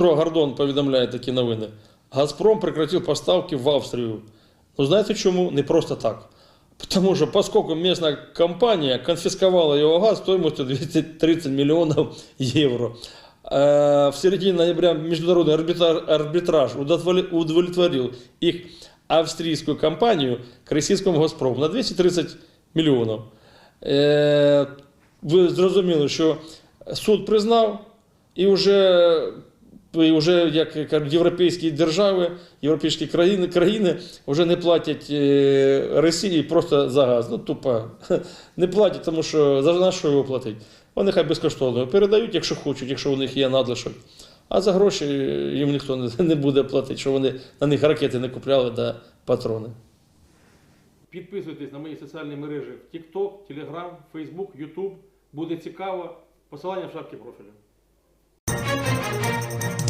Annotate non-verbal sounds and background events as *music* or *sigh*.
Дмитро Гордон повідомляє такі новини. Газпром прекратив поставки в Австрію. Ну знаєте чому? Не просто так. Потому что поскольку местная компания конфисковала его газ стоимостью 230 миллионов евро. Э, В середине ноября международный арбитраж, удовлетворил- их австрийскую компанию к российскому «Газпрому» на 230 мільйонів. Е, ви зрозуміли, що суд признав, і вже, вже як кажуть, європейські держави, європейські країни, країни вже не платять е, Росії просто за газ. Ну, тупо *laughs* не платять, тому що за на що його платить? Вони хай безкоштовно передають, якщо хочуть, якщо у них є надлишок. А за гроші їм ніхто *laughs* не буде платити, що вони на них ракети не купляли да патрони. Підписуйтесь на мої соціальні мережі TikTok, Telegram, Facebook, YouTube. Буде цікаво. Посилання в шапці профілю.